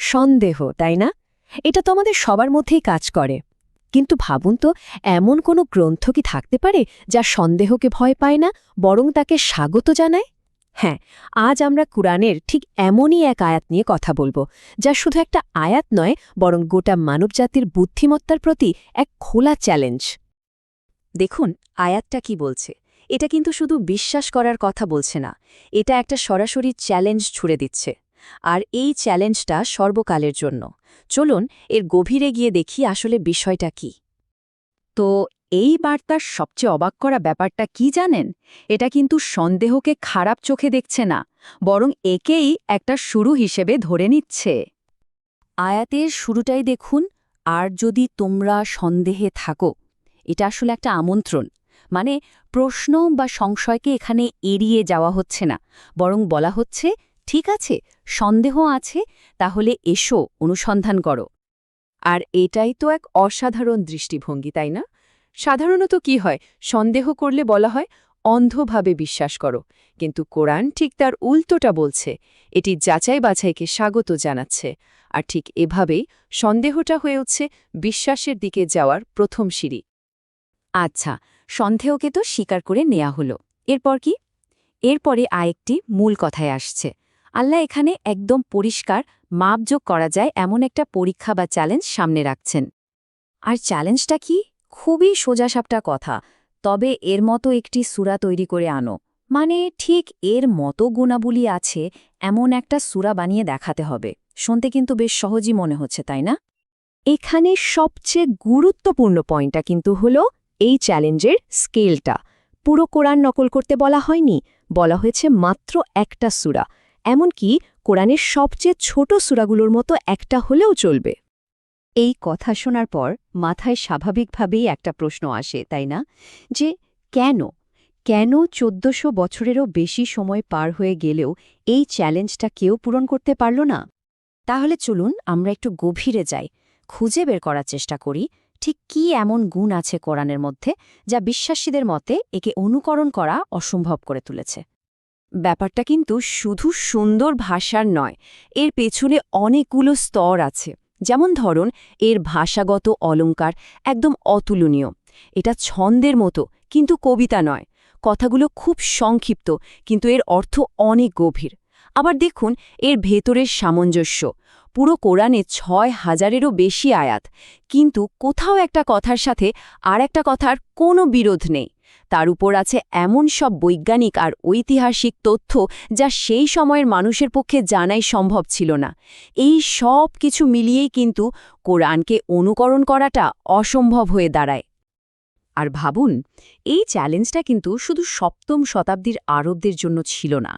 সন্দেহ, তাই না? এটা তো আমাদের সবার মধ্যেই কাজ করে। কিন্তু ভাবুন তো, এমন কোনো গ্রন্থ কি থাকতে পারে যা সন্দেহকে ভয় পায় না, বরং তাকে স্বাগত জানায়? হ্যাঁ আজ আমরা কুরআনের ঠিক এমনই এক আয়াত নিয়ে কথা বলব, যা শুধু একটা আয়াত নয়, বরং গোটা মানবজাতির বুদ্ধিমত্তার প্রতি এক খোলা চ্যালেঞ্জ। দেখুন, আয়াতটা কি বলছে। এটা কিন্তু শুধু বিশ্বাস করার কথা বলছে না, এটা একটা সরাসরি চ্যালেঞ্জ ছুড়ে দিচ্ছে। আর এই চ্যালেঞ্জটা সর্বকালের জন্য। চলুন, এর গভীরে গিয়ে দেখি আসলে বিষয়টা কি। তো, এই বার্তার সবচেয়ে অবাক করা ব্যাপারটা কি জানেন? এটা কিন্তু সন্দেহকে খারাপ চোখে দেখছে না, বরং একেই একটা শুরু হিসেবে ধরে নিচ্ছে। আয়াতের শুরুটাই দেখুন, আর যদি তোমরা সন্দেহে থাকো। এটা আসলে একটা আমন্ত্রণ। মানে প্রশ্ন বা সংশয়কে এখানে এড়িয়ে যাওয়া হচ্ছে না, বরং বলা হচ্ছে ঠিক আছে, সন্দেহ আছে, তাহলে এসো, অনুসন্ধান করো। আর এটাই তো এক অসাধারণ দৃষ্টিভঙ্গি, তাই না? সাধারণত কি হয়, সন্দেহ করলে বলা হয়, অন্ধভাবে বিশ্বাস করো। কিন্তু কোরআন ঠিক তার উল্টোটা বলছে, এটি যাচাই বাছাইকে স্বাগত জানাচ্ছে। আর ঠিক এভাবেই সন্দেহটা হয়ে উঠছে বিশ্বাসের দিকে যাওয়ার প্রথম সিঁড়ি। আচ্ছা সন্দেহকে তো স্বীকার করে নেয়া হলো। এরপর কি? এরপরে আরেকটি মূল কথায় আসছে। আল্লাহ এখানে একদম পরিষ্কার মাপযোগ করা যায় এমন একটা পরীক্ষা বা চ্যালেঞ্জ সামনে রাখছেন। আর চ্যালেঞ্জটা কি? খুবই সোজাসাপটা কথা। তবে এর মতো একটি সুরা তৈরি করে আনো। মানে ঠিক এর মতো গুণাবলী আছে এমন একটা সুরা বানিয়ে দেখাতে হবে। শুনতে কিন্তু বেশ সহজই মনে হচ্ছে, তাই না? এখানে সবচেয়ে গুরুত্বপূর্ণ পয়েন্টটা কিন্তু হল এই চ্যালেঞ্জের স্কেলটা পুরো কোরআন নকল করতে বলা হয়নি। বলা হয়েছে মাত্র একটা সুরা। এমনকি কোরআনের সবচেয়ে ছোট সুরাগুলোর মতো একটা হলেও চলবে। এই কথা শোনার পর মাথায় স্বাভাবিকভাবেই একটা প্রশ্ন আসে, তাই না? যে কেন? কেন চোদ্দশো বছরেরও বেশি সময় পার হয়ে গেলেও এই চ্যালেঞ্জটা কেউ পূরণ করতে পারল না? তাহলে চলুন আমরা একটু গভীরে যাই, খুঁজে বের করার চেষ্টা করি, ঠিক কি এমন গুণ আছে কোরআনের মধ্যে যা বিশ্বাসীদের মতে একে অনুকরণ করা অসম্ভব করে তুলেছে? ব্যাপারটা কিন্তু শুধু সুন্দর ভাষার নয়, এর পেছনে অনেকগুলো স্তর আছে। যেমন ধরুন, এর ভাষাগত অলঙ্কার একদম অতুলনীয়। এটা ছন্দের মতো, কিন্তু কবিতা নয়। কথাগুলো খুব সংক্ষিপ্ত, কিন্তু এর অর্থ অনেক গভীর। আবার দেখুন, এর ভেতরের সামঞ্জস্য। পুরো কোরআনে ছয় হাজারেরও বেশি আয়াত, কিন্তু কোথাও একটা কথার সাথে আর একটা কথার কোনো বিরোধ নেই। তার উপর আছে এমন সব বৈজ্ঞানিক আর ঐতিহাসিক তথ্য যা সেই সময়ের মানুষের পক্ষে জানাই সম্ভব ছিল না। এই সব কিছু মিলিয়েই কিন্তু কোরআনকে অনুকরণ করাটা অসম্ভব হয়ে দাঁড়ায়। আর ভাবুন, এই চ্যালেঞ্জটা কিন্তু শুধু সপ্তম শতাব্দীর আরবদের জন্য ছিল না।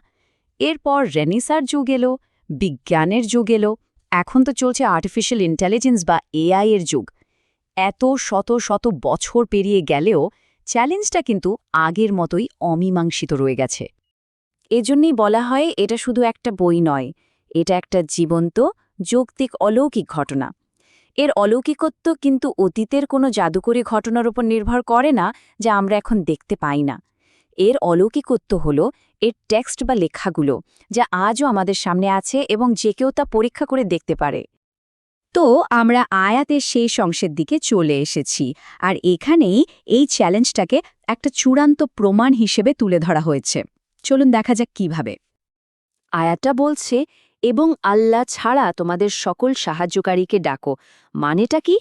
এরপর রেনিসার যুগ এলো, বিজ্ঞানের যুগ এলো, এখন তো চলছে আর্টিফিশিয়াল ইন্টেলিজেন্স বা এআই এর যুগ। এত শত শত বছর পেরিয়ে গেলেও চ্যালেঞ্জটা কিন্তু আগের মতোই অমীমাংসিত রয়ে গেছে। এজন্যই বলা হয়, এটা শুধু একটা বই নয়, এটা একটা জীবন্ত, যৌক্তিক, অলৌকিক ঘটনা। এর অলৌকিকত্ব কিন্তু অতীতের কোনো জাদুকরী ঘটনার উপর নির্ভর করে না, যা আমরা এখন দেখতে পাই না। এর অলৌকিকত্ব হল, এর টেক্সট বা লেখাগুলো, যা আজও আমাদের সামনে আছে এবং যে কেউ তা পরীক্ষা করে দেখতে পারে। তো আমরা আয়াতের শেষ অংশের দিকে চলে এসেছি। আর এখানেই এই চ্যালেঞ্জটাকে একটা চূড়ান্ত প্রমাণ হিসেবে তুলে ধরা হয়েছে। চলুন দেখা যাক কীভাবে। আয়াতটা বলছে, এবং আল্লাহ ছাড়া তোমাদের সকল সাহায্যকারীকে ডাকো। মানেটা কি?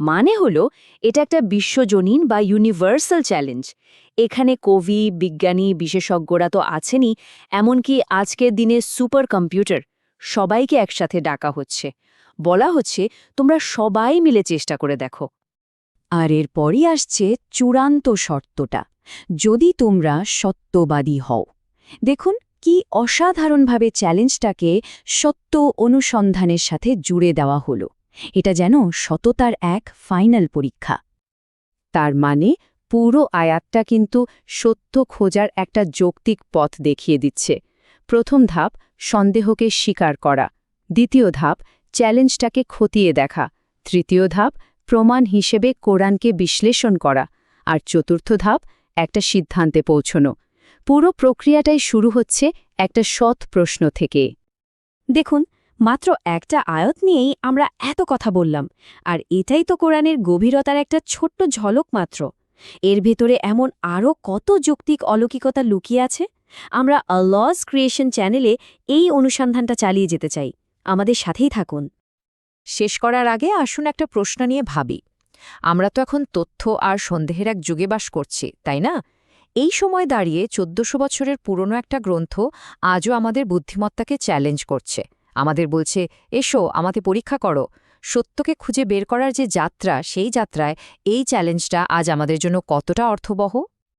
মানে হলো, এটা একটা বিশ্বজনীন বা ইউনিভার্সাল চ্যালেঞ্জ এখানে কবি, বিজ্ঞানী, বিশেষজ্ঞরা তো আছেনই, এমনকি আজকের দিনে সুপার কম্পিউটার সবাইকে একসাথে ডাকা হচ্ছে। বলা হচ্ছে, তোমরা সবাই মিলে চেষ্টা করে দেখো। আর এরপরই আসছে চূড়ান্ত শর্তটা। যদি তোমরা সত্যবাদী হও, দেখুন কি অসাধারণভাবে চ্যালেঞ্জটাকে সত্য অনুসন্ধানের সাথে জুড়ে দেওয়া হল। এটা যেন সততার এক ফাইনাল পরীক্ষা। তার মানে পুরো আয়াতটা কিন্তু সত্য খোঁজার একটা যৌক্তিক পথ দেখিয়ে দিচ্ছে। প্রথম ধাপ, সন্দেহকে স্বীকার করা। দ্বিতীয় ধাপ চ্যালেঞ্জটাকে খতিয়ে দেখা। তৃতীয় ধাপ, প্রমাণ হিসেবে কোরআনকে বিশ্লেষণ করা। আর চতুর্থ ধাপ, একটা সিদ্ধান্তে পৌঁছনো। পুরো প্রক্রিয়াটাই শুরু হচ্ছে একটা সৎ প্রশ্ন থেকে। দেখুন, মাত্র একটা আয়ত নিয়েই আমরা এত কথা বললাম, আর এটাই তো কোরআনের গভীরতার একটা ছোট্ট ঝলক মাত্র। এর ভেতরে এমন আরও কত যৌক্তিক অলৌকিকতা লুকিয়ে আছে? আমরা আল্লস ক্রিয়েশন চ্যানেলে এই অনুসন্ধানটা চালিয়ে যেতে চাই। আমাদের সাথেই থাকুন। শেষ করার আগে আসুন একটা প্রশ্ন নিয়ে ভাবি। আমরা তো এখন তথ্য আর সন্দেহের এক যুগে বাস করছি, তাই না? এই সময় দাঁড়িয়ে চোদ্দশো বছরের পুরনো একটা গ্রন্থ আজও আমাদের বুদ্ধিমত্তাকে চ্যালেঞ্জ করছে। আমাদের বলছে, এসো আমাদের পরীক্ষা করো। সত্যকে খুঁজে বের করার যে যাত্রা, সেই যাত্রায় এই চ্যালেঞ্জটা আজ আমাদের জন্য কতটা অর্থবহ?